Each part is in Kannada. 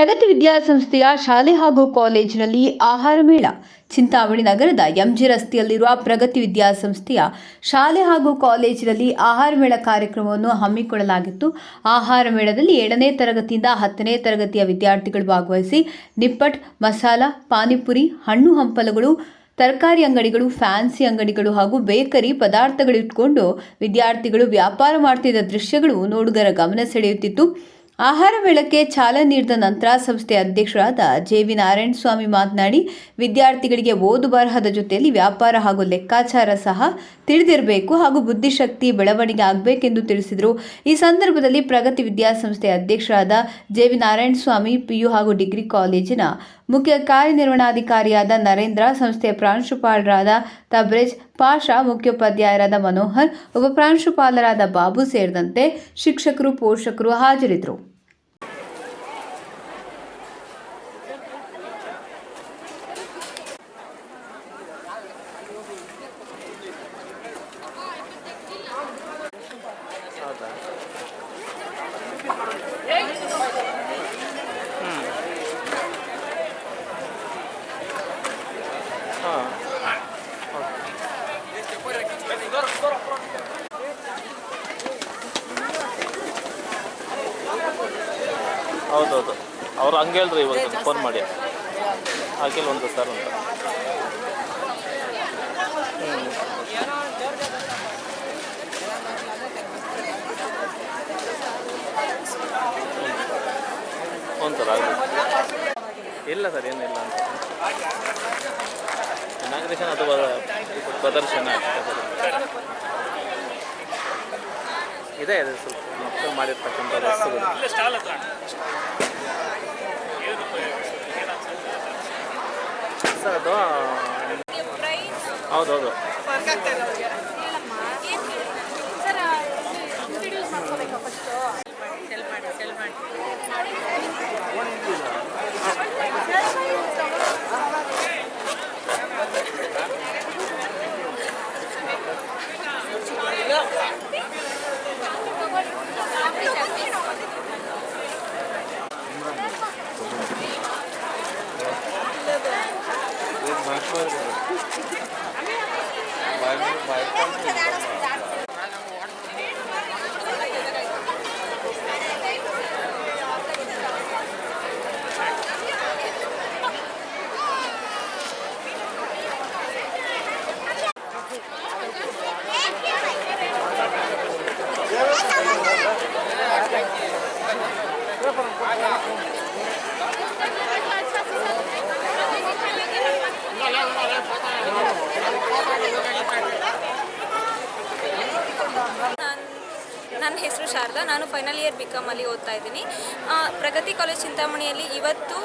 ಪ್ರಗತಿ ವಿದ್ಯಾಸಂಸ್ಥೆಯ ಶಾಲೆ ಹಾಗೂ ಕಾಲೇಜಿನಲ್ಲಿ ಆಹಾರ ಮೇಳ. ಚಿಂತಾಮಣಿ ನಗರದ ಎಂಜಿ ರಸ್ತೆಯಲ್ಲಿರುವ ಪ್ರಗತಿ ವಿದ್ಯಾಸಂಸ್ಥೆಯ ಶಾಲೆ ಹಾಗೂ ಕಾಲೇಜಿನಲ್ಲಿ ಆಹಾರ ಮೇಳ ಕಾರ್ಯಕ್ರಮವನ್ನು ಹಮ್ಮಿಕೊಳ್ಳಲಾಗಿತ್ತು. ಆಹಾರ ಮೇಳದಲ್ಲಿ ಏಳನೇ ತರಗತಿಯಿಂದ ಹತ್ತನೇ ತರಗತಿಯ ವಿದ್ಯಾರ್ಥಿಗಳು ಭಾಗವಹಿಸಿ ನಿಪ್ಪಟ್, ಮಸಾಲ, ಪಾನಿಪುರಿ, ಹಣ್ಣು ಹಂಪಲುಗಳು, ತರಕಾರಿ ಅಂಗಡಿಗಳು, ಫ್ಯಾನ್ಸಿ ಅಂಗಡಿಗಳು ಹಾಗೂ ಬೇಕರಿ ಪದಾರ್ಥಗಳಿಟ್ಟುಕೊಂಡು ಇಟ್ಕೊಂಡು ವಿದ್ಯಾರ್ಥಿಗಳು ವ್ಯಾಪಾರ ಮಾಡ್ತಿದ್ದ ದೃಶ್ಯಗಳು ನೋಡುಗರ ಗಮನ ಸೆಳೆಯುತ್ತಿತ್ತು. ಆಹಾರ ಮೇಳಕ್ಕೆ ಚಾಲನೆ ನೀಡಿದ ನಂತರ ಸಂಸ್ಥೆ ಅಧ್ಯಕ್ಷರಾದ ಜೆ ವಿ ನಾರಾಯಣ ಸ್ವಾಮಿ ಮಾತನಾಡಿ, ವಿದ್ಯಾರ್ಥಿಗಳಿಗೆ ಓದು ಬರಹದ ಜೊತೆಯಲ್ಲಿ ವ್ಯಾಪಾರ ಹಾಗೂ ಲೆಕ್ಕಾಚಾರ ಸಹ ತಿಳಿದಿರಬೇಕು ಹಾಗೂ ಬುದ್ಧಿಶಕ್ತಿ ಬೆಳವಣಿಗೆ ಆಗಬೇಕೆಂದು ತಿಳಿಸಿದರು. ಈ ಸಂದರ್ಭದಲ್ಲಿ ಪ್ರಗತಿ ವಿದ್ಯಾಸಂಸ್ಥೆ ಅಧ್ಯಕ್ಷರಾದ J V Narayana Swamy PU ಹಾಗೂ ಡಿಗ್ರಿ ಕಾಲೇಜಿನ ಮುಖ್ಯ ಕಾರ್ಯನಿರ್ವಹಣಾಧಿಕಾರಿಯಾದ ನರೇಂದ್ರ, ಸಂಸ್ಥೆಯ ಪ್ರಾಂಶುಪಾಲರಾದ ತಬ್ರೇಜ್, ಪಾಷಾ, ಮುಖ್ಯೋಪಾಧ್ಯಾಯರಾದ ಮನೋಹರ್ ಉಪಪ್ರಾಂಶುಪಾಲರಾದ ಬಾಬು ಸೇರಿದಂತೆ ಶಿಕ್ಷಕರು, ಪೋಷಕರು ಹಾಜರಿದ್ದರು. ಹೌದೌದು ಅವ್ರು ಹಂಗೆ ಹೇಳ್ರಿ ಇವಾಗ ಫೋನ್ ಮಾಡಿ. ಹಾಕಿಲ್ಲ ಒಂದು ಸರ್ ಅಂತ ಹ್ಞೂ ಸರ್ ಆಗಲಿ. ಇಲ್ಲ ಸರ್ ಏನಿಲ್ಲ ಅಂತ. ಇನಾಗ್ರೇಷನ್ ಅಥವಾ ಪ್ರದರ್ಶನ ಇದೆ ಇದೆ ಸ್ವಲ್ಪ ಮಕ್ಕಳು ಮಾಡಿರ್ತಕ್ಕಂಥ ವಸ್ತುಗಳು ಸರ್ ಅದು ಹೌದೌದು ನಾನ್- ನನ್ನ ಹೆಸರು ಶಾರದಾ. ನಾನು ಫೈನಲ್ ಇಯರ್ ಬಿ ಕಾಮಲ್ಲಿ ಓದ್ತಾ ಇದ್ದೀನಿ. ಪ್ರಗತಿ ಕಾಲೇಜ್ ಚಿಂತಾಮಣಿಯಲ್ಲಿ ಇವತ್ತು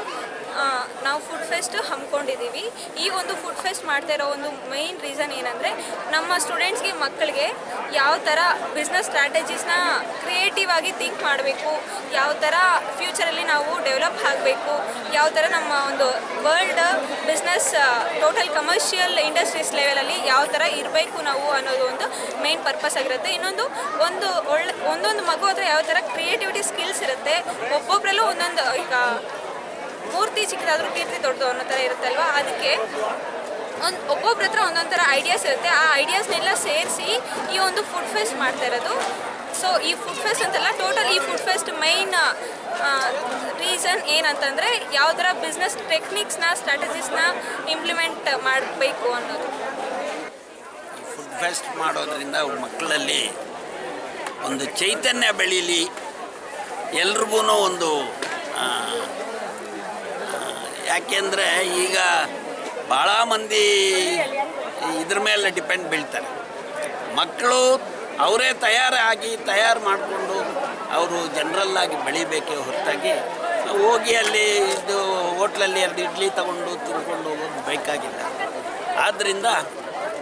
ನಾವು ಫುಡ್ ಫೆಸ್ಟ್ ಹಮ್ಮಿಕೊಂಡಿದ್ದೀವಿ. ಈ ಒಂದು ಫುಡ್ ಫೆಸ್ಟ್ ಮಾಡ್ತಾ ಇರೋ ಒಂದು ಮೈನ್ ರೀಸನ್ ಏನಂದರೆ, ನಮ್ಮ ಸ್ಟೂಡೆಂಟ್ಸ್ಗೆ ಮಕ್ಕಳಿಗೆ ಯಾವ ಥರ ಬಿಸ್ನೆಸ್ ಸ್ಟ್ರಾಟಜೀಸ್ನ ಕ್ರಿಯೇಟಿವ್ ಆಗಿ ಥಿಂಕ್ ಮಾಡಬೇಕು, ಯಾವ ಥರ ಫ್ಯೂಚರಲ್ಲಿ ನಾವು ಡೆವಲಪ್ ಆಗಬೇಕು, ಯಾವ ಥರ ನಮ್ಮ ಒಂದು world business total commercial industries ಲೆವೆಲಲ್ಲಿ ಯಾವ ಥರ ಇರಬೇಕು ನಾವು ಅನ್ನೋದು ಮೇನ್ ಪರ್ಪಸ್ ಆಗಿರುತ್ತೆ. ಇನ್ನೊಂದು ಒಂದು ಒಳ್ಳೆ, ಒಂದೊಂದು ಮಗು ಹತ್ರ ಯಾವ ಥರ ಕ್ರಿಯೇಟಿವಿಟಿ ಸ್ಕಿಲ್ಸ್ ಇರುತ್ತೆ ಒಬ್ಬೊಬ್ಬರಲ್ಲೂ ಒಂದೊಂದು, ಈಗ ಮೂರ್ತಿ ಚಿಕ್ಕದಾದ್ರೂ ಕೀರ್ತಿ ದೊಡ್ಡದು ಅನ್ನೋ ಥರ ಇರುತ್ತಲ್ವ? ಅದಕ್ಕೆ ಒಂದು ಒಬ್ಬೊಬ್ಬರ ಹತ್ರ ಒಂದೊಂದು ಥರ ಐಡಿಯಾಸ್ ಇರುತ್ತೆ. ಆ ಐಡಿಯಾಸ್ನೆಲ್ಲ ಸೇರಿಸಿ ಈ ಒಂದು ಫುಡ್ ಫೆಸ್ಟ್ ಮಾಡ್ತಾ ಇರೋದು. ಸೊ ಈ ಫುಡ್ ಫೆಸ್ಟ್ ಅಂತಲ್ಲ ಟೋಟಲ್ ಈ ಫುಡ್ ಫೆಸ್ಟ್ ಮೈನ್ ರೀಸನ್ ಏನಂತಂದರೆ ಯಾವ ಥರ ಬಿಸ್ನೆಸ್ ಟೆಕ್ನಿಕ್ಸ್ನ ಸ್ಟ್ರಾಟಜೀಸ್ನ ಇಂಪ್ಲಿಮೆಂಟ್ ಮಾಡಬೇಕು ಅನ್ನೋದು. ಫೆಸ್ಟ್ ಮಾಡೋದ್ರಿಂದ ಮಕ್ಕಳಲ್ಲಿ ಒಂದು ಚೈತನ್ಯ ಬೆಳೀಲಿ. ಎಲ್ರಿಗೂ ಒಂದು ಯಾಕೆಂದರೆ ಈಗ ಭಾಳ ಮಂದಿ ಇದ್ರ ಮೇಲೆ ಡಿಪೆಂಡ್ ಬೀಳ್ತಾರೆ. ಮಕ್ಕಳು ಅವರೇ ತಯಾರಾಗಿ ತಯಾರು ಮಾಡಿಕೊಂಡು ಅವರು ಜನರಲ್ಲಾಗಿ ಬೆಳಿಬೇಕೇ ಹೊರತಾಗಿ ಹೋಗಿ ಅಲ್ಲಿ ಇದು ಹೋಟ್ಲಲ್ಲಿ ಎರಡು ಇಡ್ಲಿ ತಗೊಂಡು ತಿನ್ಕೊಂಡು ಹೋಗೋದು ಬೇಕಾಗಿಲ್ಲ. ಆದ್ದರಿಂದ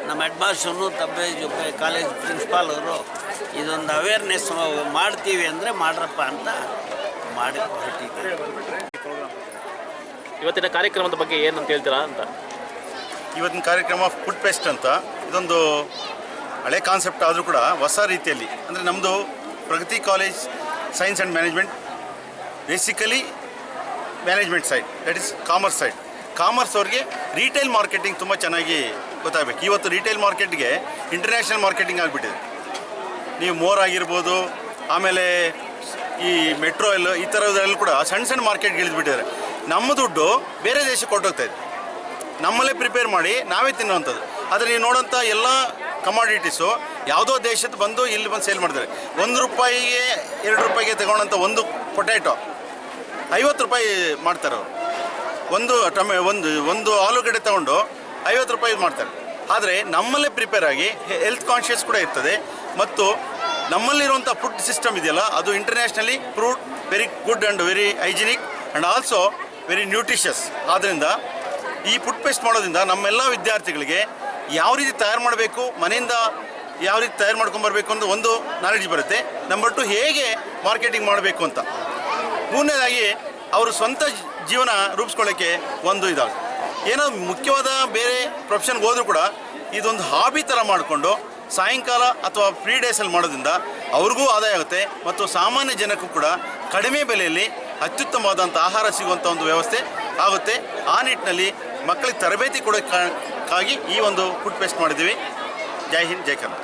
ನಮ್ಮ ಹೆಡ್ ಮಾಸ್ಟರ್ನು ತಬ್ಬೆ ಜೊತೆ ಕಾಲೇಜ್ ಪ್ರಿನ್ಸಿಪಾಲ್ ಅವರು ಇದೊಂದು ಅವೇರ್ನೆಸ್ ಮಾಡ್ತೀವಿ ಅಂದರೆ ಮಾಡ್ರಪ್ಪ ಅಂತ ಮಾಡಿ ಹೊರಟಿದ್ದೀವಿ ಇವತ್ತಿನ ಕಾರ್ಯಕ್ರಮದ ಬಗ್ಗೆ ಏನಂತ ಹೇಳ್ತೀರಾ ಅಂತ? ಇವತ್ತಿನ ಕಾರ್ಯಕ್ರಮ ಫುಡ್ ಫೆಸ್ಟ್ ಅಂತ. ಇದೊಂದು ಹಳೆ ಕಾನ್ಸೆಪ್ಟ್ ಆದರೂ ಕೂಡ ಹೊಸ ರೀತಿಯಲ್ಲಿ. ಅಂದರೆ ನಮ್ಮದು Pragati college science and management basically management side that is commerce side commerce ಅವ್ರಿಗೆ ರೀಟೇಲ್ ಮಾರ್ಕೆಟಿಂಗ್ ತುಂಬ ಚೆನ್ನಾಗಿ ಗೊತ್ತಾಗಬೇಕು. ಇವತ್ತು ರಿಟೇಲ್ ಮಾರ್ಕೆಟ್ಗೆ ಇಂಟರ್ನ್ಯಾಷನಲ್ ಮಾರ್ಕೆಟಿಂಗ್ ಆಗಿಬಿಟ್ಟಿದೆ. ನೀವು ಮೋರ್ ಆಗಿರ್ಬೋದು, ಆಮೇಲೆ ಈ ಮೆಟ್ರೋ ಎಲ್ಲ, ಈ ಥರದ್ರಲ್ಲಿ ಕೂಡ ಸಣ್ಣ ಸಣ್ಣ ಮಾರ್ಕೆಟ್ಗೆ ಇಳಿದ್ಬಿಟ್ಟಿದ್ದಾರೆ ನಮ್ಮ ದುಡ್ಡು ಬೇರೆ ದೇಶಕ್ಕೆ ಕೊಟ್ಟೋಗ್ತಾ ಇದೆ. ನಮ್ಮಲ್ಲೇ ಪ್ರಿಪೇರ್ ಮಾಡಿ ನಾವೇ ತಿನ್ನುವಂಥದ್ದು. ಆದರೆ ನೀವು ನೋಡೋಂಥ ಎಲ್ಲ ಕಮಾಡಿಟೀಸು ಯಾವುದೋ ದೇಶದ ಬಂದು ಇಲ್ಲಿ ಬಂದು ಸೇಲ್ ಮಾಡ್ತಾರೆ. ಒಂದು ರೂಪಾಯಿಗೆ ಎರಡು ರೂಪಾಯಿಗೆ ತಗೊಳ್ಳೋಂಥ ಒಂದು ಪೊಟ್ಯಾಟೊ ಐವತ್ತು ರೂಪಾಯಿ ಮಾಡ್ತಾರೆ ಅವರು. ಒಂದು ಟೊಮೆ, ಒಂದು ಒಂದು ಆಲೂಗಡ್ಡೆ ತಗೊಂಡು ಐವತ್ತು ರೂಪಾಯಿ ಮಾಡ್ತಾರೆ. ಆದರೆ ನಮ್ಮಲ್ಲೇ ಪ್ರಿಪೇರ್ ಆಗಿ ಹೆಲ್ತ್ ಕಾನ್ಷಿಯಸ್ ಕೂಡ ಇರ್ತದೆ. ಮತ್ತು ನಮ್ಮಲ್ಲಿರುವಂಥ ಫುಡ್ ಸಿಸ್ಟಮ್ ಇದೆಯಲ್ಲ, ಅದು internationally proved very good and very hygienic and also very nutritious ಆದ್ದರಿಂದ ಈ ಫುಡ್ ಪೇಸ್ಟ್ ಮಾಡೋದ್ರಿಂದ ನಮ್ಮೆಲ್ಲ ವಿದ್ಯಾರ್ಥಿಗಳಿಗೆ ಯಾವ ರೀತಿ ತಯಾರು ಮಾಡಬೇಕು, ಮನೆಯಿಂದ ಯಾವ ರೀತಿ ತಯಾರು ಮಾಡ್ಕೊಂಬರ್ಬೇಕು ಅಂತ ಒಂದು ನಾಲೆಡ್ಜ್ ಬರುತ್ತೆ. ನಂಬರ್ ಟು ಹೇಗೆ ಮಾರ್ಕೆಟಿಂಗ್ ಮಾಡಬೇಕು ಅಂತ. ಮೂರನೇದಾಗಿ, ಅವರು ಸ್ವಂತ ಜೀವನ ರೂಪಿಸ್ಕೊಳ್ಳೋಕ್ಕೆ ಒಂದು ಇದಾಗುತ್ತೆ. ಏನೋ ಮುಖ್ಯವಾದ ಬೇರೆ ಪ್ರೊಫೆಷನ್ಗೆ ಹೋದರೂ ಕೂಡ ಇದೊಂದು ಹಾಬಿ ಥರ ಮಾಡಿಕೊಂಡು ಸಾಯಂಕಾಲ ಅಥವಾ ಫ್ರೀ ಡೇಸಲ್ಲಿ ಮಾಡೋದ್ರಿಂದ ಅವ್ರಿಗೂ ಆದಾಯ ಆಗುತ್ತೆ ಮತ್ತು ಸಾಮಾನ್ಯ ಜನಕ್ಕೂ ಕೂಡ ಕಡಿಮೆ ಬೆಲೆಯಲ್ಲಿ ಅತ್ಯುತ್ತಮವಾದಂಥ ಆಹಾರ ಸಿಗುವಂಥ ಒಂದು ವ್ಯವಸ್ಥೆ ಆಗುತ್ತೆ. ಆ ನಿಟ್ಟಿನಲ್ಲಿ ಮಕ್ಕಳಿಗೆ ತರಬೇತಿ ಕೊಡೋಕ್ಕಾಗಿ ಈ ಒಂದು ಫುಡ್ ಪೇಸ್ಟ್ ಮಾಡಿದ್ದೀವಿ. ಜೈ ಹಿಂದ್, ಜೈ ಕರ್ನಾಟಕ.